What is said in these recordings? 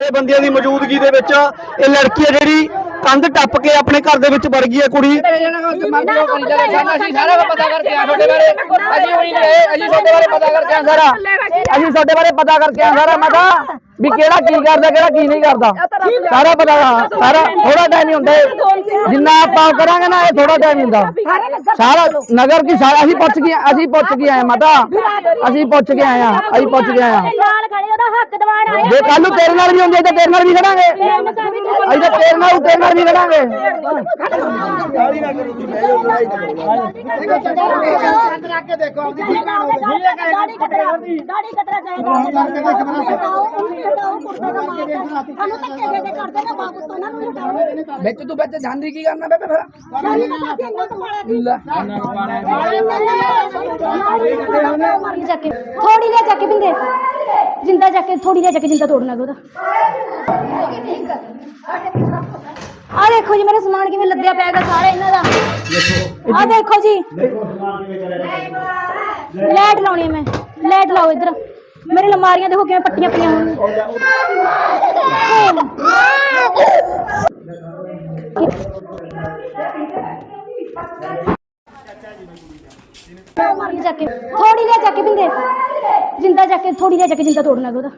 ਇਹ ਬੰਦਿਆਂ ਦੀ ਮੌਜੂਦਗੀ ਦੇ ਵਿੱਚ ਇਹ ਲੜਕੀ ਹੈ ਜਿਹੜੀ ਕੰਧ ਟੱਪ ਕੇ ਆਪਣੇ ਘਰ ਦੇ ਵਿੱਚ ਵੜ ਗਈ ਹੈ ਕੁੜੀ। ਅਸੀਂ ਸਾਰਾ ਤੁਹਾਡੇ ਬਾਰੇ ਪਤਾ ਕਰਕੇ ਆ ਸਾਰਾ। ਅਸੀਂ ਤੁਹਾਡੇ ਬਾਰੇ ਪਤਾ ਕਰਕੇ ਆ ਸਾਰਾ, ਮੈਂ ਵੀ ਕਿਹੜਾ ਕੀ ਕਰਦਾ ਕਿਹੜਾ ਕੀ ਨਹੀਂ ਕਰਦਾ। ਸਾਰਾ ਪਤਾ ਸਾਰਾ ਥੋੜਾ ਟਾਈਮ ਹੀ ਹੁੰਦਾ। ਜਿੰਨਾ ਆਪਾਂ ਕਰਾਂਗੇ ਨਾ ਇਹ ਥੋੜਾ ਟਾਈਮ ਹੁੰਦਾ। ਸਾਰਾ ਨਗਰ ਕੀ ਸਾਰਾ ਅਸੀਂ ਪੁੱਛ ਕੇ ਅਸੀਂ ਪੁੱਛ ਕੇ ਆਏ ਮਾਤਾ। ਅਸੀਂ ਪੁੱਛ ਕੇ ਆਏ ਆ ਅਸੀਂ ਪੁੱਛ ਕੇ ਆਏ ਆ। ਜੇ ਕੱਲ ਨੂੰ ਤੇਰੇ ਨਾਲ ਵੀ ਹੁੰਦੇ ਤਾਂ ਤੇਰੇ ਨਾਲ ਵੀ ਖੜਾਂਗੇ। ਅਸੀਂ ਤਾਂ ਤੇਰੇ ਨਾਲ ਤੇਰੇ ਨਾਲ ਵੀ ਖੜਾਂਗੇ। ਦਾੜੀ ਕਤਰਾ ਦਾੜੀ ਕਤਰਾ ਚਾਹੀਦਾ ਸਾਨੂੰ ਧੱਕੇ ਦੇ ਕੇ ਕਰਦੇ ਨੇ ਵਾਪਸ ਉਹਨਾਂ ਨੂੰ ਹਟਾਓ ਵਿੱਚ ਤੂੰ ਵਿੱਚ ਜਾਂਦੀ ਕੀ ਕਰਨਾ ਬੇਬੇ ਫਿਰ? ਥੋੜੀ ਜਿਹਾ ਚੱਕ ਬਿੰਦੇ। ਜਿੰਦਾ ਚੱਕ ਥੋੜੀ ਜਿਹਾ ਚੱਕ ਜਿੰਦਾ ਤੋੜਨਾ ਉਹਦਾ। ਆ ਦੇਖੋ ਜੀ ਮੇਰਾ ਸਮਾਨ ਕਿਵੇਂ ਲੱਦਿਆ ਪਿਆ ਹੈਗਾ ਸਾਰਾ ਇਹਨਾਂ ਦਾ। ਆ ਦੇਖੋ ਜੀ। ਲਾਈਟ ਲਾਉਣੀ ਹੈ ਮੈਂ। ਲਾਈਟ ਲਾਓ ਇੱਧਰ। ਮੇਰੇ ਅਲਮਾਰੀਆਂ ਦੇਖੋ ਕਿਵੇਂ ਪੱਟੀਆਂ ਪਈਆਂ ਹੋਣ। ਮਾਰੀ ਜਾ ਕੇ ਥੋੜੀ ਜਿਹਾ ਚੱਕ ਬਿੰਦੇ। ਜਿੰਦਾ ਚੱਕ ਥੋੜੀ ਜਿਹਾ ਚੱਕ ਜਿੰਦਾ ਤੋੜਨਾ ਉਹਦਾ।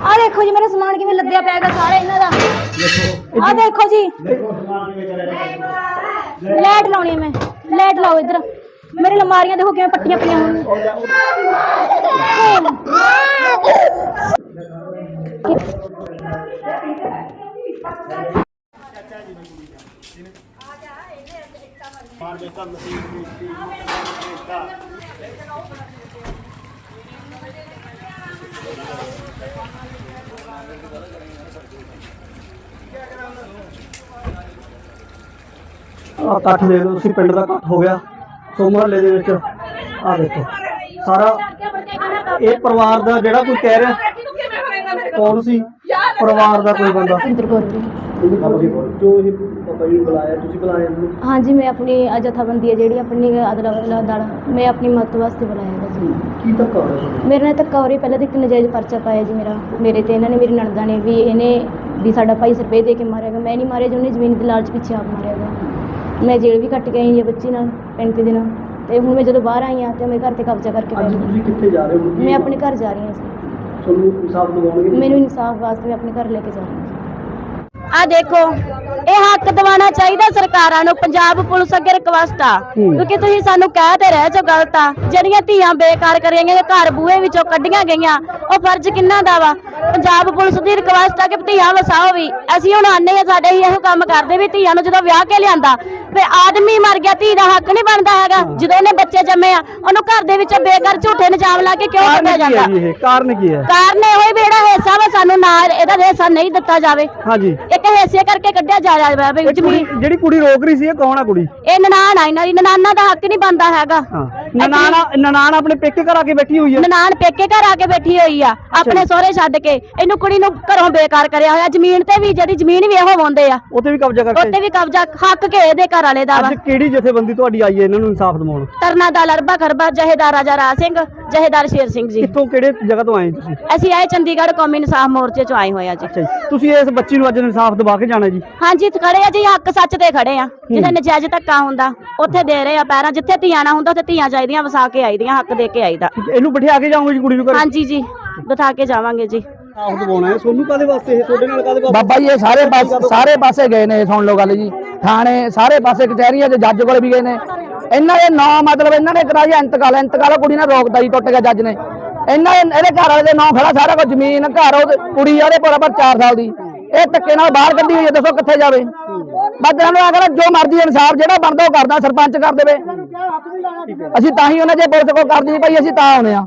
ਆ ਦੇਖੋ ਜੀ ਮੇਰਾ ਸਮਾਨ ਕਿਵੇਂ ਲੱਦਿਆ ਪਿਆ ਹੈਗਾ ਸਾਰਾ ਇਹਨਾਂ ਦਾ। ਆ ਦੇਖੋ ਜੀ। ਲਾਈਟ ਲਾਉਣੀ ਹੈ ਮੈਂ। ਲਾਈਟ ਲਾਓ ਇੱਧਰ। ਮੇਰੇ ਅਲਮਾਰੀਆਂ ਦੇਖੋ ਕਿਵੇਂ ਪੱਟੀਆਂ ਪਈਆਂ ਹੋਣ ਆ ਇਕੱਠ ਦੇ ਲਓ ਤੁਸੀਂ ਪਿੰਡ ਦਾ ਇਕੱਠ ਹੋ ਗਿਆ ਸੋ ਮੁਹੱਲੇ ਦੇ ਵਿੱਚ ਆ ਦੇਖੋ। ਸਾਰਾ ਇਹ ਪਰਿਵਾਰ ਦਾ ਜਿਹੜਾ ਕੋਈ ਕਹਿ ਰਿਹਾ ਕੌਣ ਸੀ? ਪਰਿਵਾਰ ਦਾ ਕੋਈ ਬੰਦਾ। ਕੌਰ ਵੀਰੇ। ਜੋ ਇਹ ਪਤਾ ਹੀ ਬੁਲਾਇਆ ਤੁਸੀਂ ਬੁਲਾਇਆ ਇਹਨੂੰ ਹਾਂਜੀ ਮੈਂ ਆਪਣੀ ਜਥਾਬੰਦੀ ਹੈ ਜਿਹੜੀ ਆਪਣੀ ਅਦਲਾ ਦਲ ਮੈਂ ਆਪਣੀ ਮਦਦ ਵਾਸਤੇ ਬੁਲਾਇਆ ਹੈਗਾ ਜੀ। ਕੀ ਧੱਕਾ ਹੋਇਆ? ਮੇਰੇ ਨਾਲ ਧੱਕਾ ਹੋ ਰਹੀ ਪਹਿਲਾਂ ਤਾਂ ਇੱਕ ਨਜਾਇਜ਼ ਪਰਚਾ ਪਾਇਆ ਜੀ ਮੇਰਾ। ਮੇਰੇ ਤੇ ਇਹਨਾਂ ਨੇ ਮੇਰੀ ਨਣਦਾ ਨੇ ਵੀ ਇਹਨੇ ਵੀ ਸਾਡਾ ਭਾਈ ਸਰਪੇ ਦੇ ਕੇ ਮਾਰਿਆ ਗਿਆ ਮੈਂ ਨਹੀਂ ਮਾਰਿਆ ਜੀ ਉਹਨੇ ਜ਼ਮੀਨ ਦੇ ਲਾਲਚ ਪਿੱਛੇ ਆਪ ਮਾਰਿਆ ਗਿਆ ਮੈਂ ਜੇਲ੍ਹ ਵੀ ਕੱਟ ਕੇ ਆਈ ਹਾਂ ਬੱਚੀ ਨਾਲ 35 ਦਿਨ। ਤੇ ਹੁਣ ਮੈਂ ਜਦੋਂ ਬਾਹਰ ਆਈ ਹਾਂ ਤੇ ਮੇਰੇ ਘਰ ਤੇ ਕਬਜ਼ਾ ਕਰਕੇ ਅੱਜ ਬੈਠੀ ਤੁਸੀਂ ਕਿੱਥੇ ਜਾ ਰਹੇ ਹੋ? ਮੈਂ ਆਪਣੇ ਘਰ ਜਾ ਰਹੀ ਹਾਂ ਜੀ। ਤੁਹਾਨੂੰ ਇਨਸਾਫ ਦਿਵਾਉਣਗੇ? ਮੈਨੂੰ ਇਨਸਾਫ ਵਾਸਤੇ ਮੈਂ ਆਪਣੇ ਘਰ ਲੈ ਕੇ ਜਾ ਰਹੀ ਹਾਂ ਆ ਦੇਖੋ ਹੱਕ ਦਿਵਾਉਣਾ ਚਾਹੀਦਾ ਸਰਕਾਰਾਂ ਨੂੰ ਪੰਜਾਬ ਪੁਲਿਸ ਅੱਗੇ ਰਿਕਵੈਸਟ ਆ। ਕਿਉਂਕਿ ਤੁਸੀਂ ਸਾਨੂੰ ਕਹਿ ਤੇ ਰਹਿ ਜੋ ਗਲਤ ਆ। ਜਿਹੜੀਆਂ ਧੀਆਂ ਬੇਕਾਰ ਕਰੀਆਂ ਗਈਆਂ ਘਰ ਬੂਹੇ ਵਿੱਚੋਂ ਕੱਢੀਆਂ ਗਈਆਂ ਉਹ ਫਰਜ਼ ਕਿੰਨਾ ਦਾ ਵਾ? ਪੰਜਾਬ ਪੁਲਿਸ ਦੀ ਰਿਕਵੈਸਟ ਆ ਕਿ ਧੀਆਂ ਵਸਾਓ ਵੀ। ਅਸੀਂ ਹੁਣ ਆਨੇ ਆ ਸਾਡੇ ਹੀ ਇਹੋ ਕੰਮ ਕਰਦੇ ਵੀ ਧੀਆਂ ਨੂੰ ਜਦੋਂ ਵਿਆਹ ਕੇ ਲਿਆਂਦਾ ਤੇ ਆਦਮੀ ਮਰ ਗਿਆ ਧੀ ਦਾ ਹੱਕ ਨਹੀਂ ਬਣਦਾ ਹੈਗਾ। ਜਦੋਂ ਉਹਨੇ ਬੱਚੇ ਜੰਮੇ ਆ ਉਹਨੂੰ ਘਰ ਦੇ ਵਿੱਚੋਂ ਬੇਕਾਰ ਝੂਠੇ ਨਿਜਾਮ ਲਾ ਕੇ ਕਿਉਂ ਕੱਢਿਆ ਜਾਂਦਾ? ਇਹ? ਕਾਰਨ ਕੀ ਹੈ? ਕਾਰਨ ਇਹੋ ਹੀ ਵੀ ਜਿਹੜਾ ਹਿੱਸਾ ਵਾ ਸਾਨੂੰ ਨਾ ਇਹਦਾ ਹਿੱਸਾ ਨਹੀਂ ਦਿੱਤਾ ਜਾਵੇ। ਹਾਂਜੀ। ਇੱਕ ਹਿੱਸੇ ਕਰਕੇ ਕੱਢਿਆ ਜਾ ਰਿਹਾ ਵੀ ਇਹ ਕੁੜੀ ਜ਼ਮੀਨ ਜਿਹੜੀ ਕੁੜੀ ਰੋਕ ਰਹੀ ਸੀ ਇਹ ਕੌਣ ਆ ਕੁੜੀ? ਇਹ ਨਨਾਣ ਆ ਇਹਨਾਂ ਦੀ ਨਨਾਨਾ ਦਾ ਹੱਕ ਨਹੀਂ ਬਣਦਾ ਹੈਗਾ। ਹਾਂ ਨਨਾਣ ਨਨਾਣ ਆਪਣੇ ਪੇਕੇ ਘਰ ਆ ਕੇ ਬੈਠੀ ਹੋਈ ਹੈ ਨਨਾਣ ਪੇਕੇ ਘਰ ਆ ਕੇ ਬੈਠੀ ਹੋਈ ਆ ਆਪਣੇ ਸਹੁਰੇ ਛੱਡ ਕੇ। ਇਹਨੂੰ ਕੁੜੀ ਨੂੰ ਘਰੋਂ ਬੇਕਾਰ ਕਰਿਆ ਹੋਇਆ ਜ਼ਮੀਨ ਤੇ ਵੀ ਜਿਹੜੀ ਜ਼ਮੀਨ ਵੀ ਇਹੋ ਵਾਉਂਦੇ ਆ। ਉੱਥੇ ਵੀ ਕਬਜ਼ਾ ਉੱਤੇ ਕਰਕੇ ਵੀ ਕਬਜ਼ਾ ਹੱਕ ਕੇ ਇਹਦੇ ਘਰ ਵਾਲੇ ਦਾ ਵਾ। ਅੱਜ ਕਿਹੜੀ ਜਥੇਬੰਦੀ ਤੁਹਾਡੀ ਆਈ ਹੈ ਇਹਨਾਂ ਨੂੰ ਇਨਸਾਫ ਦਿਵਾਉਣ? ਤਰਨਾ ਦਾ ਲਰਬਾ ਖਰਬਾ ਜਹੇਦਾਰ ਰਾਜਾ ਰਾਜ ਸਿੰਘ। ਜਹੇਦਾਰ ਸ਼ੇਰ ਸਿੰਘ ਜੀ। ਕਿੱਥੋਂ ਕਿਹੜੇ ਜਗ੍ਹਾ ਤੋਂ ਆਏ ਤੁਸੀਂ? ਅਸੀਂ ਆਏ ਚੰਡੀਗੜ੍ਹ ਕੌਮੀ ਇਨਸਾਫ ਮੋਰਚੇ ਚੋਂ ਆਏ ਹੋਏ ਆ ਜੀ। ਅੱਛਾ ਜੀ। ਤੁਸੀਂ ਇਸ ਬੱਚੀ ਨੂੰ ਅੱਜ ਇਨਸਾਫ ਦਿਵਾ ਕੇ ਜਾਣਾ ਜੀ? ਹਾਂਜੀ ਇੱਥੇ ਖੜੇ ਆ ਜੀ ਹੱਕ ਸੱਚ ਤੇ ਖੜੇ ਆ। ਜਿੱਥੇ ਨਜਾਇਜ਼ ਧੱਕਾ ਹੁੰਦਾ ਉੱਥੇ ਦੇ ਰਹੇ ਆ ਪੈਰਾਂ ਜਿੱਥੇ ਧੀਆਂ ਨਾ ਹੁੰਦਾ ਉੱਥੇ ਧੀਆਂ ਚਾਹੀਦੀਆਂ ਵਸਾ ਕੇ ਆਈਦੀਆਂ ਹੱਕ ਦੇ ਕੇ ਆਈਦਾ। ਠੀਕ ਹੈ, ਇਹਨੂੰ ਬਿਠਾ ਕੇ ਜਾਓਗੇ ਜੀ ਕੁੜੀ ਨੂੰ ਘਰ? ਹਾਂਜੀ ਜੀ ਬਿਠਾ ਕੇ ਜਾਵਾਂਗੇ ਜੀ। ਇਨਸਾਫ ਦਿਵਾਉਣਾ ਹੈ। ਸੋਨੂੰ ਕਾਦੇ ਵਾਸਤੇ? ਇਹ ਤੁਹਾਡੇ ਨਾਲ ਕਾਦੇ ਵਾਸਤੇ ਬਾਬਾ ਜੀ ਇਹ ਸਾਰੇ ਪਾਸੇ ਸਾਰੇ ਪਾਸੇ ਗਏ ਨੇ ਸੁਣ ਲਓ ਗੱਲ ਜੀ। ਥਾਣੇ ਸਾਰੇ ਪਾਸੇ ਕਚਹਿਰੀਆਂ 'ਚ ਜੱਜ ਕੋਲ ਵੀ ਗਏ ਨੇ। ਇਹਨਾਂ ਦੇ ਨਾਂ ਮਤਲਬ ਇਹਨਾਂ ਨੇ ਕਰਾਇਆ ਇੰਤਕਾਲ ਇੰਤਕਾਲ ਕੁੜੀ ਨੇ ਰੋਕਦਾ ਹੀ ਟੁੱਟ ਗਿਆ ਜੱਜ ਨੇ। ਇਹਨਾਂ ਇਹਦੇ ਘਰ ਵਾਲੇ ਦੇ ਨਾਂ ਖੜਾ ਸਾਰਾ ਕੁਝ, ਜ਼ਮੀਨ, ਘਰ, ਉਹ ਕੁੜੀ ਆ ਉਹਦੇ ਬਰਾਬਰ 4 ਸਾਲ ਦੀ। ਇਹ ਧੱਕੇ ਨਾਲ ਬਾਹਰ ਕੱਢੀ ਹੋਈ ਹੈ, ਦੱਸੋ ਕਿੱਥੇ ਜਾਵੇ। ਬੱਦਲਾਂ ਨੂੰ ਆਖਣਾ ਜੋ ਮਰਜ਼ੀ ਇਨਸਾਫ ਜਿਹੜਾ ਬਣਦਾ ਉਹ ਕਰਦਾ, ਸਰਪੰਚ ਕਰ ਦੇਵੇ। ਅਸੀਂ ਤਾਂ ਹੀ ਉਹਨਾਂ ਜੇ ਪੁਲਿਸ ਕੋਲ ਕਰਦੀ ਭਾਈ, ਅਸੀਂ ਤਾਂ ਆਉਨੇ ਆ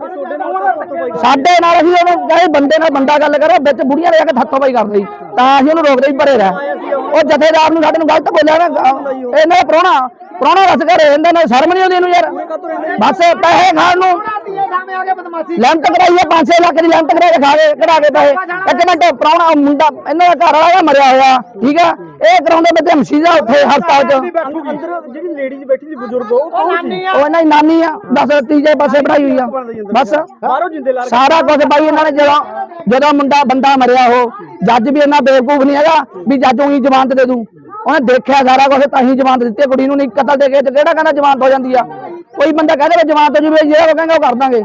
ਸਾਡੇ ਨਾਲ ਅਸੀਂ ਉਹਨੂੰ ਕਹੇ, ਬੰਦੇ ਨਾਲ ਬੰਦਾ ਗੱਲ ਕਰੋ, ਵਿੱਚ ਬੁੜੀਆਂ ਲੈ ਕੇ ਹੱਥੋਂ ਪਾਈ ਕਰਦੇ ਤਾਂ ਅਸੀਂ ਉਹਨੂੰ ਰੋਕਦੇ ਵੀ ਭਰੇ ਰਹਿ। ਉਹ ਜਥੇਦਾਰ ਨੂੰ ਸਾਡੇ ਨੂੰ ਗਲਤ ਬੋਲਿਆ ਨਾ। ਇਹਨਾਂ ਦਾ ਪ੍ਰਾਹੁਣਾ ਪ੍ਰਾਹੁਣਾ ਰਸ ਘਰੇ ਇਹਨਾਂ ਨੇ, ਸ਼ਰਮ ਨਹੀਂ ਆਉਂਦੀ ਇਹਨੂੰ ਯਾਰ। ਬਸ ਪੈਸੇ ਖਾਣ ਨੂੰ। ਲੈਂਟ ਕਰਾਈ 5-6 ਲੱਖ ਦੀ ਲੈਂਟ ਕਰਾ ਕੇ, ਕਢਾ ਕੇ ਪੈਸੇ। ਇੱਕ ਮਿੰਟ, ਪ੍ਰਾਹੁਣਾ ਮੁੰਡਾ, ਇਹਨਾਂ ਦਾ ਘਰ ਵਾਲਾ ਮਰਿਆ ਹੋਇਆ, ਠੀਕ ਆ? ਇਹ ਕਰਾਉਂਦੇ ਬੱਚੇ ਮਸੀਦਾ ਉੱਥੇ ਹਸਪਤਾਲ 'ਚ। ਜਿਹੜੀ ਲੇਡੀਜ਼ ਬੈਠੀ ਸੀ ਬਜ਼ੁਰਗ ਉਹ ਕੌਣ ਸੀ ਉਹ ਇਹਨਾਂ ਦੀ ਨਾਨੀ ਆ ਬਸ ਤੀਜੇ ਪਾਸੇ ਪੜਾਈ ਹੋਈ ਆ। ਬਸ। ਸਾਰਾ ਕੁਝ ਬਾਈ ਇਹਨਾਂ ਨੇ ਜਦੋਂ ਜਦੋਂ ਮੁੰਡਾ ਬੰਦਾ ਮਰਿਆ ਉਹ, ਜੱਜ ਵੀ ਇਹਨਾਂ ਬੇਵਕੂਫ ਨਹੀਂ ਹੈਗਾ ਵੀ ਜੱਜ ਉਹੀ ਜ਼ਮਾਨਤ ਦੇ ਦੂ ਉਹਨੇ ਦੇਖਿਆ ਸਾਰਾ ਕੁਝ ਤਾਂ ਹੀ ਜ਼ਮਾਨਤ ਦਿੱਤੀ ਕੁੜੀ ਨੂੰ ਨਹੀਂ ਕਤਲ ਦੇ ਕੇ ਤੇ ਕਿਹੜਾ ਕਹਿੰਦਾ ਜ਼ਮਾਨਤ ਹੋ ਜਾਂਦੀ ਆ? ਕੋਈ ਬੰਦਾ ਕਹਿੰਦਾ ਵੀ ਜ਼ਮਾਨਤ ਹੋ ਜੂਵੇ ਜਿਹੜਾ ਉਹ ਕਹਿੰਦਾ ਉਹ ਕਰ ਦਾਂਗੇ।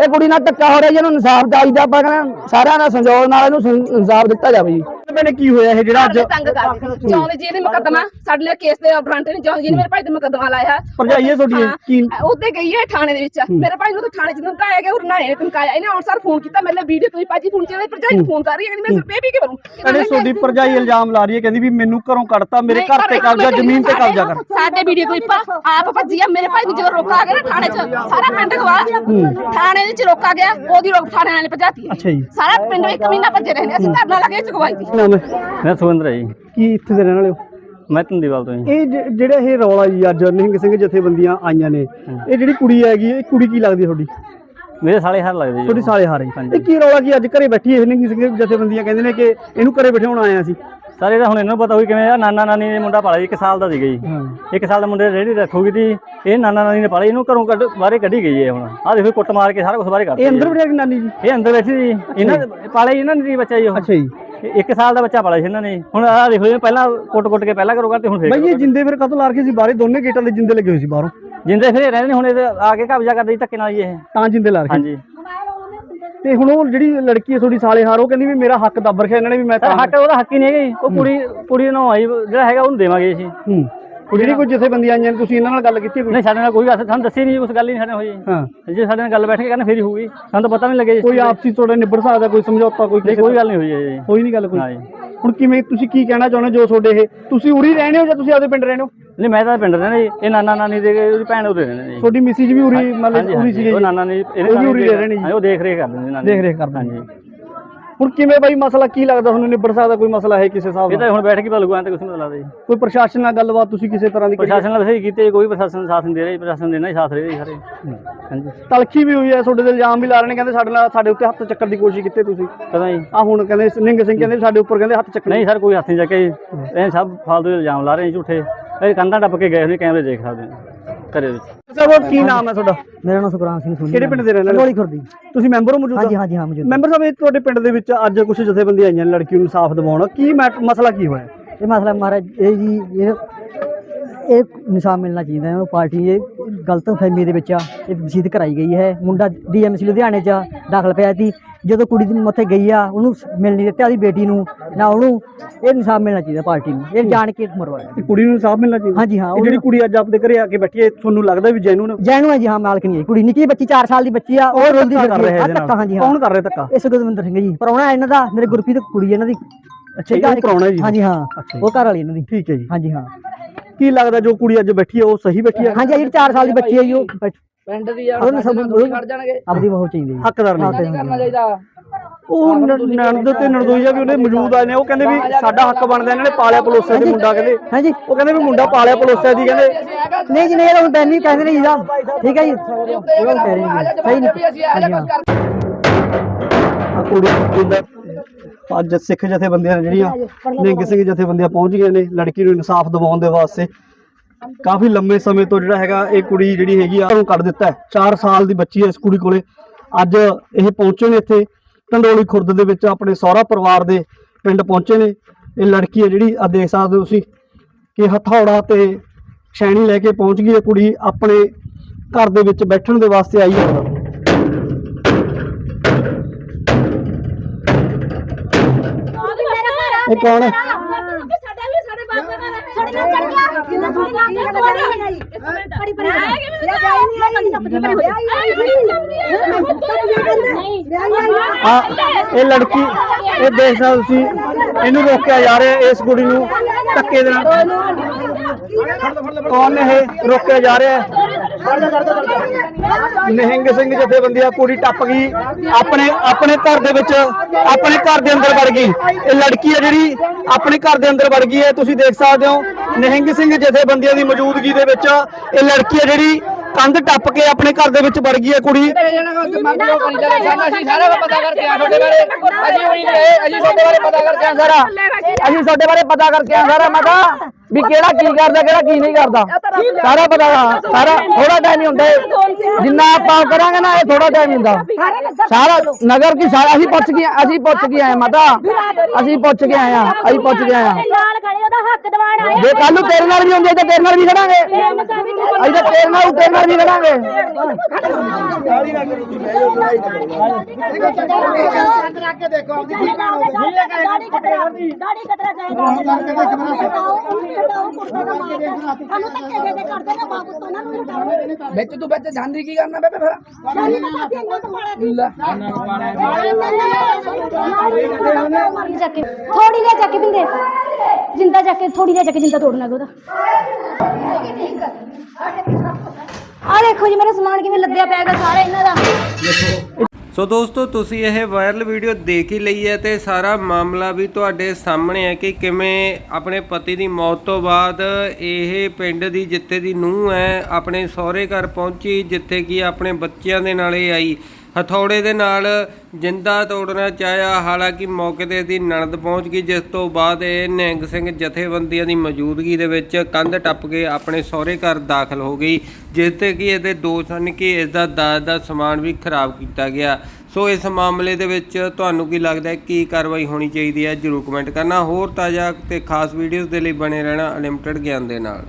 ਇਹ ਕੁੜੀ ਨਾਲ ਧੱਕਾ ਹੋ ਰਿਹਾ ਜੀ, ਇਹਨੂੰ ਇਨਸਾਫ ਚਾਹੀਦਾ, ਆਪਾਂ ਕਹਿੰਦੇ ਸਾਰਿਆਂ ਦਾ ਸੰਜੋਗ ਨਾਲ ਇਹਨੂੰ ਇਨਸਾਫ ਦਿੱਤਾ ਜਾਵੇ ਜੀ। ਮੈਨੇ ਕੀ ਹੋਇਆ ਇਹ ਜਿਹੜਾ ਅੱਜ ਤੰਗ ਕਰਦੇ ਚਾਹੁੰਦੇ ਜੀ ਇਹਨੇ ਮੁਕੱਦਮਾ ਸਾਡੇ ਲਈ ਕੇਸ ਦੇ ਬ੍ਰਾਂਟੇ ਨੇ। ਚਾਹੁੰਦੇ ਜੀ ਨੇ ਮੇਰੇ ਭਾਈ ਤੇ ਮੁਕੱਦਮਾ ਲਾਇਆ। ਭਰਜਾਈ ਹੈ ਤੁਹਾਡੀ? ਕੀ ਉੱਤੇ ਗਈ ਹੈ ਥਾਣੇ ਦੇ ਵਿੱਚ। ਮੇਰੇ ਭਾਈ ਨੂੰ ਤਾਂ ਥਾਣੇ ਚ ਧਮਕਾਇਆ ਗਿਆ ਉਹਨਾਂ ਨੇ ਧਮਕਾਇਆ। ਇਹਨੇ ਅਨਸਰ ਫੋਨ ਕੀਤਾ ਮੇਰੇ ਲਈ ਵੀਡੀਓ ਤੁਸੀਂ ਭਾਜੀ ਫੋਨ ਚਲੇ ਭਰਜਾਈ ਫੋਨ ਕਰ ਰਹੀ ਹੈ। ਮੈਂ ਸਿਰ ਬੇਬੀ ਕੇ ਕਰੂੰ ਕਹਿੰਦੇ ਤੁਹਾਡੀ ਭਰਜਾਈ ਇਲਜ਼ਾਮ ਲਾ ਰਹੀ ਹੈ ਕਹਿੰਦੀ ਵੀ ਮੈਨੂੰ ਘਰੋਂ ਕੱਢਤਾ ਮੇਰੇ ਘਰ ਤੇ ਕਬਜ਼ਾ ਜ਼ਮੀਨ ਤੇ ਕਬਜ਼ਾ ਕਰ ਸਾਡੇ ਵੀਡੀਓ ਕੋਈ ਪਾ ਆਪ ਭੱਜੀ ਆ। ਮੇਰੇ ਭਾਈ ਨੂੰ ਜਦੋਂ ਰੋਕਾ ਆ ਗਿਆ ਨਾ ਥਾਣੇ ਚ ਸਾਰਾ ਪਿੰਡ ਗਵਾ ਥਾਣੇ ਵਿੱਚ ਰੋਕਾ ਗਿਆ ਉਹਦੀ ਰੋਕ ਥਾਣੇ ਵਾਲੇ ਭਜਾਤੀ। ਅੱਛਾ ਜੀ। ਸਾਰਾ ਪਿੰਡ ਇੱਕ ਮਹੀਨਾ ਭੱਜੇ ਰਹੇ ਨੇ ਅਸੀਂ ਧਰਨਾ ਲੱਗੇ ਚੁਕਵਾਈ ਦੀ ਨਾਮ ਹੈ? ਮੈਂ ਸੁਖਿੰਦਰ ਜੀ। ਕੀ ਇੱਥੇ ਦੇ ਰਹਿਣ ਵਾਲੇ ਹੋ? ਮੈਂ ਧੰਦੀਵਾਲ ਤੋਂ ਜੀ। ਇਹ ਜ- ਜਿਹੜਾ ਇਹ ਰੌਲਾ ਜੀ ਅੱਜ ਨਿਹੰਗ ਸਿੰਘ ਜਥੇਬੰਦੀਆਂ ਆਈਆਂ ਨੇ ਇਹ ਜਿਹੜੀ ਕੁੜੀ ਹੈਗੀ ਇਹ ਕੁੜੀ ਕੀ ਲੱਗਦੀ ਹੈ ਤੁਹਾਡੀ? ਮੇਰੇ ਸਾਲੇ ਹਰ ਲੱਗਦੇ ਜੀ ਤੁਹਾਡੀ ਉਹ। ਸਾਲੇ ਹਾਰੇ ਹਾਂਜੀ। ਇਹ ਕੀ ਰੌਲਾ ਕੀ ਅੱਜ ਘਰੇ ਬੈਠੀ ਇਹ ਨਿਹੰਗ ਸਿੰਘ ਜਥੇਬੰਦੀਆਂ? ਕਹਿੰਦੇ ਨੇ ਕਿ ਇਹਨੂੰ ਘਰੇ ਬਿਠਾਉਣ ਆਇਆ ਸੀ। ਸਰ ਇਹਦਾ ਹੁਣ ਇਹਨੂੰ ਪਤਾ ਹੋਈ ਕਿਵੇਂ ਆ ਨਾਨਾ ਨਾਨੀ ਨੇ ਮੁੰਡਾ ਪਾਲਿਆ ਜੀ ਇੱਕ ਸਾਲ ਦਾ ਸੀਗਾ ਜੀ। ਇੱਕ ਸਾਲ ਦਾ ਮੁੰਡੇ ਰੇੜੀ ਰੱਖੂਗੀ ਦੀ ਇਹ ਨਾਨਾ ਨਾਨੀ ਨੇ ਪਾਲਿਆ ਇਹਨੂੰ ਘਰੋਂ ਕੱਢ ਬਾਹਰੇ ਕੱਢੀ ਗਈ ਹੈ ਹੁਣ। ਆਹ ਦੇਖੋ ਕੁੱਟ ਮਾਰ ਕੇ ਸਾਰਾ ਕੁਝ ਬਾਹਰੇ ਇਹ ਅੰਦਰ ਕਰਤਾ ਬਿਠਾ ਕੇ ਨਾਨੀ ਜੀ? ਇਹ ਅੰਦਰ ਬੈਠੀ ਸੀ ਇਹਨਾਂ ਪਾਲਿਆ ਇਹਨਾਂ ਨੇ ਜੀ ਬੱਚਾ ਜੀ ਉਹ। ਅੱਛਾ ਜੀ। ਇੱਕ ਸਾਲ ਦਾ ਬੱਚਾ ਪਾਲਿਆ ਸੀ ਇਹਨਾਂ ਨੇ। ਹੁਣ ਆਹ ਦੇਖੋ ਜੀ ਪਹਿਲਾਂ ਕੁੱਟ ਕੁੱਟ ਕੇ ਪਹਿਲਾਂ ਕਰੋ ਕਰਦੇ ਹੁਣ ਫੇਰ ਬਈ ਇਹ ਜਿੰਦੇ ਫਿਰ ਕਦੋਂ ਲਾ ਕੇ ਸੀ ਬਾਹਰੇ? ਦੋਨੇ ਗੇਟਾਂ ਦੇ ਜਿੰਦੇ ਲੱਗੇ ਹੋਏ ਸੀ ਬਾਹਰੋਂ। ਜਿੰਦੇ ਫਿਰ ਰਹਿੰਦੇ ਨੇ ਹੁਣ ਇਹ ਆ ਕੇ ਕਬਜ਼ਾ ਕਰਦੇ ਜੀ ਧੱਕੇ ਨਾਲ ਜੀ ਇਹ। ਤਾਂ ਜਿੰਦੇ ਲਾ ਕੇ ਹਾਂਜੀ। ਤੇ ਹੁਣ ਉਹ ਜਿਹੜੀ ਲੜਕੀ ਹੈ ਤੁਹਾਡੀ ਸਾਲੇ ਹਾਰ ਉਹ ਕਹਿੰਦੀ ਵੀ ਮੇਰਾ ਹੱਕ ਦੱਬ ਰਖਿਆ ਇਹਨਾਂ ਨੇ ਵੀ ਮੈਂ ਤਾਂ ਹੱਕ ਉਹਦਾ ਹੱਕ ਹੀ ਨਹੀਂ ਹੈਗਾ ਜੀ। ਉਹ ਕੁੜੀ ਕੁੜੀ ਨੂੰ ਆਈ ਜਿਹੜਾ ਹੈਗਾ ਉਹਨੂੰ ਦੇਵਾਂਗੇ ਅਸੀਂ। ਹੂੰ। ਜਿਹੜੀ ਕੋਈ ਜਥੇਬੰਦੀਆਂ ਆਈਆਂ ਨੇ ਤੁਸੀਂ ਇਹਨਾਂ ਨਾਲ ਗੱਲ ਕੀਤੀ ਹੈ ਕੋਈ? ਨਹੀਂ ਸਾਡੇ ਨਾਲ ਕੋਈ ਗੱਲ ਸਾਨੂੰ ਦੱਸੀ ਨਹੀਂ ਉਸ ਗੱਲ ਹੀ ਨਹੀਂ ਸਾਡੇ ਨਾਲ ਹੋਈ। ਹਾਂ। ਜੇ ਸਾਡੇ ਨਾਲ ਗੱਲ ਬੈਠ ਕੇ ਕਰਨ ਫੇਰ ਹੀ ਹੋਊਗੀ। ਸਾਨੂੰ ਤਾਂ ਪਤਾ ਨਹੀਂ ਲੱਗਿਆ ਜੀ ਕੋਈ ਆਪਸੀ ਤੁਹਾਡਾ ਨਿਬੜ ਸਕਦਾ ਕੋਈ ਸਮਝੌਤਾ ਕੋਈ ਨਹੀਂ ਕਿਸੇ ਕੋਈ ਗੱਲ ਨਹੀਂ ਹੋਈ ਹੈ ਜੀ। ਹੋਈ ਨਹੀਂ ਗੱਲ ਕੋਈ? ਹਾਂ ਜੀ ਹੁਣ ਕਿਵੇਂ ਤੁਸੀਂ ਕੀ ਕਹਿਣਾ ਚਾਹੁੰਦੇ ਹੋ ਜੋ ਤੁਹਾਡੇ ਇਹ? ਤੁਸੀਂ ਉਰੀ ਰਹਿੰਦੇ ਹੋ ਜਾਂ ਤੁਸੀਂ ਆਪਦੇ ਪਿੰਡ ਰਹਿੰਦੇ ਹੋ? ਨਹੀਂ ਮੈਂ ਤਾਂ ਪਿੰਡ ਰਹਿਣਾ ਜੀ। ਇਹ ਨਾਨਾ ਨਾਨੀ ਦੇ ਉਹਦੀ ਭੈਣ ਉਹਦੇ ਰਹਿੰਦੇ ਨੇ ਜੀ। ਤੁਹਾਡੀ ਮਿਸਿਜ ਵੀ ਉਰੀ ਮਤਲਬ ਹਾਂਜੀ, ਉਰੀ ਹਾਂਜੀ, ਸੀਗੇ ਉਹ ਜੀ। ਨਾਨਾ ਨੇ ਉਹ ਵੀ ਉਰੀ ਰਹਿਣੇ ਜੀ। ਹਾਂ ਉਹ ਦੇਖ ਰੇਖ ਕਰਦੇ ਨੇ ਨਾਨੀ। ਦੇਖ ਰੇਖ ਕਰਦੇ ਨੇ। ਹੁਣ ਕਿਵੇਂ ਬਾਈ ਮਸਲਾ ਕੀ ਲੱਗਦਾ? ਤੁਹਾਨੂੰ ਨਿਬੜ ਸਕਦਾ ਕੋਈ ਮਸਲਾ ਹੈ ਕਿਸੇ ਹਿਸਾਬ ਇਹ ਤਾਂ ਹੁਣ ਬੈਠ ਕੇ ਪਤਾ ਲੱਗੂ ਐਂ ਤਾਂ ਕੁਝ ਨਹੀਂ ਲੱਗਦਾ ਜੀ। ਕੋਈ ਪ੍ਰਸ਼ਾਸਨ ਨਾਲ ਗੱਲਬਾਤ ਤੁਸੀਂ ਕਿਸੇ ਤਰ੍ਹਾਂ ਦੀ? ਪ੍ਰਸ਼ਾਸਨ ਨਾਲ ਵੈਸੇ ਕੀਤੇ ਕੋਈ ਪ੍ਰਸ਼ਾਸਨ ਸਾਥ ਨਹੀਂ ਦੇ ਰਿਹਾ ਜੀ, ਪ੍ਰਸ਼ਾਸਨ ਦੇਣਾ ਹੀ ਸਾਥ ਦੇ ਰਿਹਾ ਜੀ ਸਾਰੇ। ਹਾਂਜੀ। ਤਲਖੀ ਵੀ ਹੋਈ ਹੈ ਤੁਹਾਡੇ ਤੇ ਇਲਜ਼ਾਮ ਵੀ ਲਾ ਰਹੇ ਨੇ ਕਹਿੰਦੇ ਸਾਡੇ ਨਾਲ ਸਾਡੇ ਉੱਤੇ ਹੱਥ ਚੱਕਣ ਦੀ ਕੋਸ਼ਿਸ਼ ਕੀਤੀ ਤੁਸੀਂ। ਪਤਾ ਜੀ ਆ ਹੁਣ ਕਹਿੰਦੇ ਨਿੰਗ ਸਿੰਘ ਕਹਿੰਦੇ ਸਾਡੇ ਉੱਪਰ ਕਹਿੰਦੇ ਹੱਥ ਚੱਕਣ ਨਹੀਂ ਸਰ ਕੋਈ ਹੱਥ ਨਹੀਂ ਚੱਕਿਆ ਜੀ। ਇਹ ਸਭ ਫਾਲਤੂ ਇਲਜ਼ਾਮ ਲਾ ਰਹੇ ਜੀ ਝੂਠੇ। ਇਹ ਕੰਧਾਂ ਟੱਪ ਕੇ ਗਏ ਹੋਣੇ ਕੈਮਰੇ ਦੇਖ ਸਕਦੇ ਨੇ। ਘਰੇ ਵਿੱਚ। ਸਾਹਿਬ ਕੀ ਨਾਮ ਹੈ ਤੁਹਾਡਾ? ਮੇਰਾ ਨਾਮ ਸੁਖਰਾਮ ਸਿੰਘ ਸੋਨੀ ਕਿਹੜੇ ਪਿੰਡ ਦੇ ਰਹਿਣ ਵਾਲੇ? ਖੁਰਦੀ। ਤੁਸੀਂ ਮੈਂਬਰ ਹੋ ਮੌਜੂਦਾ ਹਾਂਜੀ ਹਾਂਜੀ ਹਾਂ ਮੌਜੂਦ ਮੈਂਬਰ ਸਾਹਿਬ ਇਹ ਤੁਹਾਡੇ ਪਿੰਡ ਦੇ ਵਿੱਚ ਅੱਜ ਕੁਝ ਜਥੇਬੰਦੀਆਂ ਆਈਆਂ ਨੇ ਲੜਕੀ ਨੂੰ ਇਨਸਾਫ ਦਿਵਾਉਣ। ਕੀ ਮਸਲਾ ਕੀ ਹੋਇਆ? ਇਹ ਮਸਲਾ ਮਹਾਰਾਜ ਇਹ ਜੀ ਇਹ ਇਹ ਨਿਸ਼ਾਨ ਮਿਲਣਾ ਚਾਹੀਦਾ ਹੈ। ਉਹ ਪਾਰਟੀ ਇਹ ਗਲਤ ਫਹਿਮੀ ਦੇ ਵਿੱਚ ਆ। ਇਹ ਵਸੀਤ ਕਰਾਈ ਗਈ ਹੈ। ਮੁੰਡਾ ਡੀਐਮਸੀ ਲੁਧਿਆਣੇ 'ਚ ਦਾਖਲ ਪਿਆ ਸੀ। ਜਦੋਂ ਕੁੜੀ ਦੀ ਉੱਥੇ ਗਈ ਆ ਉਹਨੂੰ ਮਿਲ ਨਹੀਂ ਦਿੱਤਾ ਉਹਦੀ ਬੇਟੀ ਨੂੰ। ਨਾ ਉਹਨੂੰ ਇਹ ਨਿਸ਼ਾਨ ਮਿਲਣਾ ਚਾਹੀਦਾ ਪਾਰਟੀ ਨੂੰ। ਇਹ ਜਾਣ ਕੇ ਮਰਵਾਇਆ ਕੁੜੀ ਨੂੰ ਇਨਸਾਫ ਮਿਲਣਾ ਚਾਹੀਦਾ? ਹਾਂਜੀ ਹਾਂ ਜਿਹੜੀ ਕੁੜੀ ਅੱਜ ਆਪਦੇ ਘਰੇ ਆ ਕੇ ਬੈਠੀ ਹੈ ਤੁਹਾਨੂੰ ਲੱਗਦਾ ਵੀ ਜੈਨੂਨ ਜੈਨੂ ਹੈ ਜੀ ਹਾਂ ਮਾਲਕ ਨਹੀਂ ਹੈ। ਕੁੜੀ ਨਿੱਕੀ ਬੱਚੀ 4 ਸਾਲ ਦੀ ਬੱਚੀ ਆ ਉਹ ਰੋਂਦੀ ਕਰ ਰਿਹਾ ਨਾਲ ਧੱਕਾ ਹਾਂਜੀ ਹਾਂ। ਕੌਣ ਕਰ ਰਿਹਾ ਧੱਕਾ? ਇਹ ਸੁਖਦਵਿੰਦਰ ਸਿੰਘ ਜੀ। ਪ੍ਰਾਹੁਣਾ ਇਹਨਾਂ ਦਾ ਮੇਰੇ ਗੁਰਪ੍ਰੀਤ ਕੁੜੀ ਇਹਨਾਂ ਦੀ। ਅੱਛਾ ਇਹ ਪ੍ਰਾਹੁਣਾ ਜੀ। ਹਾਂਜੀ ਹਾਂ। ਉਹ ਘਰ ਵਾਲੀ ਇਹਨਾਂ ਦੀ। ਠੀਕ ਹੈ ਜੀ। ਹਾਂਜੀ ਹਾਂ। ਕੀ ਲੱਗਦਾ ਜੋ ਕੁੜੀ ਅੱਜ ਬੈਠੀ ਹੈ ਉਹ ਸਹੀ ਬੈਠੀ ਹੈ ਹਾਂਜੀ ਜਿਹੜੀ 4 ਸਾਲ ਦੀ ਬੱਚੀ ਹੈ ਜੀ ਉਹ ਪਿੰਡ ਦੀ ਯਾਰ ਉਹਨੂੰ ਸਭ ਖੜ ਜਾਣਗੇ ਆਪਦੀ ਬਹੁਤ ਚਾਹੀਦੀ ਹੈ ਹੱਕਦਾਰ ਨਹੀਂ ਕਰਨਾ ਚਾਹੀਦਾ ਉਹ ਨ- ਨਣਦ ਤੇ ਨਣਦੋਈਆ ਵੀ ਉਹਨੇ ਮੌਜੂਦ ਆਏ ਨੇ ਉਹ ਕਹਿੰਦੇ ਵੀ ਸਾਡਾ ਹੱਕ ਬਣਦਾ ਇਹਨਾਂ ਨੇ ਪਾਲਿਆ ਪਲੋਸਿਆ ਦੇ ਮੁੰਡਾ ਕਹਿੰਦੇ ਹਾਂਜੀ ਉਹ ਕਹਿੰਦੇ ਵੀ ਮੁੰਡਾ ਪਾਲਿਆ ਪਲੋਸਿਆ ਦੀ ਕਹਿੰਦੇ ਨਹੀਂ ਜੀ ਨਹੀਂ ਹੁਣ ਬੈਨੀ ਕਹਿੰਦੇ ਨੇ ਜੀ ਦਾ ਠੀਕ ਹੈ ਜੀ ਨੇ ਸਹੀ ਨਹੀਂ ਕੁੜੀ ਜਿੰਦਾ ਅੱਜ ਸਿੱਖ ਜਥੇਬੰਦੀਆਂ ਨੇ ਜਿਹੜੀਆਂ ਨਿੰਗ ਸਿੰਘ ਜਥੇਬੰਦੀਆਂ ਪਹੁੰਚ ਗਈਆਂ ਨੇ, ਲੜਕੀ ਨੂੰ ਇਨਸਾਫ ਦਿਵਾਉਣ ਦੇ ਵਾਸਤੇ। ਕਾਫੀ ਲੰਮੇ ਸਮੇਂ ਤੋਂ ਜਿਹੜਾ ਹੈਗਾ, ਇਹ ਕੁੜੀ ਜਿਹੜੀ ਹੈਗੀ ਆ, ਉਹਨੂੰ ਕੱਢ ਦਿੱਤਾ ਹੈ। 4 ਸਾਲ ਦੀ ਬੱਚੀ ਹੈ ਇਸ ਕੁੜੀ ਕੋਲੇ। ਅੱਜ ਇਹ ਪਹੁੰਚੇ ਨੇ ਇੱਥੇ, ਟੰਡੋਲੀ ਖੁਰਦ ਦੇ ਵਿੱਚ ਆਪਣੇ ਸਹੁਰਾ ਪਰਿਵਾਰ ਦੇ ਪਿੰਡ ਪਹੁੰਚੇ ਨੇ। ਇਹ ਲੜਕੀ ਹੈ ਜਿਹੜੀ ਆ ਦੇਖ ਸਕਦੇ ਹੋ ਤੁਸੀਂ ਕਿ ਹਥੌੜਾ ਤੇ ਛੈਣੀ ਲੈ ਕੇ ਪਹੁੰਚ ਗਈ ਹੈ ਕੁੜੀ, ਆਪਣੇ ਘਰ ਦੇ ਵਿੱਚ ਬੈਠਣ ਦੇ ਵਾਸਤੇ ਆਈ ਹੈ। ਇਹ ਕੌਣ ਹੈ? ਸਾਡਾ ਵੀ ਸਾਡੇ ਬਾਪ ਦਾ ਘਰ ਹੈ ਸਾਡੀਆਂ ਚੜੀਆਂ ਕਿੰਨਾ ਸੋਹਣਾ ਬੜੀ ਬੜੀ ਆ ਇਹ ਲੜਕੀ ਇਹ ਦੇਖ ਸਕਦੇ ਤੁਸੀਂ। ਇਹਨੂੰ ਰੋਕਿਆ ਜਾ ਰਿਹਾ ਇਸ ਕੁੜੀ ਨੂੰ ਧੱਕੇ ਦੇ ਨਾਲ। ਕੌਣ ਨੇ ਇਹ? ਰੋਕਿਆ ਜਾ ਰਿਹਾ ਨਿਹੰਗ ਸਿੰਘ ਜਥੇਬੰਦੀਆਂ ਕੁੜੀ ਟੱਪ ਗਈ। ਆਪਣੇ ਆਪਣੇ ਘਰ ਦੇ ਵਿੱਚ ਆਪਣੇ ਘਰ ਦੇ ਅੰਦਰ ਵੜ ਗਈ। ਇਹ ਲੜਕੀ ਹੈ ਜਿਹੜੀ ਆਪਣੇ ਘਰ ਦੇ ਅੰਦਰ ਵੜ ਗਈ ਹੈ। ਤੁਸੀਂ ਦੇਖ ਸਕਦੇ ਹੋ ਨਿਹੰਗ ਸਿੰਘ ਜਥੇਬੰਦੀਆਂ ਦੀ ਮੌਜੂਦਗੀ ਦੇ ਵਿੱਚ ਇਹ ਲੜਕੀ ਹੈ ਜਿਹੜੀ ਕੰਧ ਟੱਪ ਕੇ ਆਪਣੇ ਘਰ ਦੇ ਵਿੱਚ ਵੜ ਗਈ ਹੈ ਕੁੜੀ। ਅਸੀਂ ਸਾਰਾ ਪਤਾ ਕਰਕੇ ਆ ਤੁਹਾਡੇ ਬਾਰੇ। ਪਤਾ ਕਰਕੇ ਆ ਸਾਰਾ। ਅਸੀਂ ਤੁਹਾਡੇ ਬਾਰੇ ਪਤਾ ਕਰਕੇ ਆ ਸਾਰਾ। ਮਾਤਾ ਵੀ ਕਿਹੜਾ ਕੀ ਕਰਦਾ ਕਿਹੜਾ ਕੀ ਨਹੀਂ ਕਰਦਾ। ਸਾਰਾ ਪਤਾ ਸਾਰਾ ਥੋੜਾ ਟਾਈਮ ਹੀ ਹੁੰਦਾ। ਜਿੰਨਾ ਆਪਾਂ ਕਰਾਂਗੇ ਨਾ ਇਹ ਥੋੜਾ ਟਾਈਮ ਹੁੰਦਾ। ਸਾਰਾ ਨਗਰ ਕੀ ਸਾਰਾ ਅਸੀਂ ਪੁੱਛ ਕੇ ਅਸੀਂ ਪੁੱਛ ਕੇ ਆਏ ਮਾਤਾ। ਅਸੀਂ ਪੁੱਛ ਕੇ ਆਏ ਆ ਅਸੀਂ ਪੁੱਛ ਕੇ ਆਏ ਆ। ਨਾਲ ਖੜੇ ਉਹਦਾ ਹੱਕ ਦਿਵਾਣ ਆਏ ਜੇ ਕੱਲ ਨੂੰ ਤੇਰੇ ਨਾਲ ਵੀ ਹੁੰਦੀ ਤਾਂ ਤੇਰੇ ਨਾਲ ਵੀ ਖੜਾਂਗੇ। ਅਸੀਂ ਤਾਂ ਤੇਰੇ ਨਾਲ ਤੇਰੇ ਨਾਲ ਵੀ ਖੜਾਂਗੇ। ਕਤਰਾ ਹਟਾਓ ਕੁਰਤਾ ਦਾ ਮਾਰਦਾ ਸਾਨੂੰ ਧੱਕੇ ਦੇ ਦੇ ਕਰਦੇ ਨੇ ਬਾਬੂ ਤੋਂ ਨੂੰ ਹਟਾਓ ਵਿੱਚ ਤੂੰ ਵਿੱਚ ਜਾਂਦੀ ਕੀ ਕਰਨਾ ਬੇਬੇ ਫਿਰ? ਸਾਨੂੰ ਤਾਂ ਕਾਫੀ ਅੰਗਲ ਤੋਂ ਮਾਰਿਆ ਦੀ ਲੈ। ਮਾਰੀ ਜਾ ਕੇ ਥੋੜੀ ਜਿਹਾ ਚੱਕ ਬਿੰਦੇ। ਜਿੰਦਾ ਜਾ ਕੇ ਥੋੜੀ ਜਿਹਾ ਚੱਕ ਜਿੰਦਾ ਤੋੜਨਾ ਉਹਦਾ। ਆ ਦੇਖੋ ਜੀ ਮੇਰਾ ਸਮਾਨ ਕਿਵੇਂ ਲੱਦਿਆ ਪਿਆ ਹੈਗਾ ਸਾਰਾ ਇਹਨਾਂ ਦਾ। ਸੋ ਦੋਸਤੋ, ਤੁਸੀਂ ਇਹ ਵਾਇਰਲ ਵੀਡੀਓ ਦੇਖ ਹੀ ਲਈ ਹੈ ਤੇ ਸਾਰਾ ਮਾਮਲਾ ਵੀ ਤੁਹਾਡੇ ਸਾਹਮਣੇ ਹੈ ਕਿ ਕਿਵੇਂ ਆਪਣੇ ਪਤੀ ਦੀ ਮੌਤ ਤੋਂ ਬਾਅਦ ਇਹ ਪਿੰਡ ਦੀ ਜਿੱਥੇ ਦੀ ਨੂੰਹ ਹੈ, ਆਪਣੇ ਸਹੁਰੇ ਘਰ ਪਹੁੰਚੀ, ਜਿੱਥੇ ਕਿ ਆਪਣੇ ਬੱਚਿਆਂ ਦੇ ਨਾਲ ਇਹ ਆਈ। ਹਥੌੜੇ ਦੇ ਨਾਲ ਜਿੰਦਾ ਤੋੜਨਾ ਚਾਹਿਆ। ਹਾਲਾਂਕਿ ਮੌਕੇ ਤੇ ਇਹਦੀ ਨਣਦ ਪਹੁੰਚ ਗਈ, ਜਿਸ ਤੋਂ ਬਾਅਦ ਇਹ ਨਿਹੰਗ ਸਿੰਘ ਜਥੇਬੰਦੀਆਂ ਦੀ ਮੌਜੂਦਗੀ ਦੇ ਵਿੱਚ ਕੰਧ ਟੱਪ ਕੇ ਆਪਣੇ ਸਹੁਰੇ ਘਰ ਦਾਖਲ ਹੋ ਗਈ, ਜਿਸ ਤੇ ਕਿ ਇਹਦੇ ਦੋਸ਼ ਹਨ ਕਿ ਇਸ ਦਾ ਦਾਜ ਦਾ ਸਮਾਨ ਵੀ ਖਰਾਬ ਕੀਤਾ ਗਿਆ। ਸੋ ਇਸ ਮਾਮਲੇ ਦੇ ਵਿੱਚ ਤੁਹਾਨੂੰ ਕੀ ਲੱਗਦਾ ਹੈ, ਕੀ ਕਾਰਵਾਈ ਹੋਣੀ ਚਾਹੀਦੀ ਹੈ? ਜਰੂਰ ਕਮੈਂਟ ਕਰਨਾ। ਹੋਰ ਤਾਜ਼ਾ ਤੇ ਖਾਸ ਵੀਡੀਓਜ਼ ਦੇ ਲਈ ਬਣੇ ਰਹਿਣਾ ਅਨਲਿਮਟਿਡ ਗਿਆਨ ਦੇ ਨਾਲ।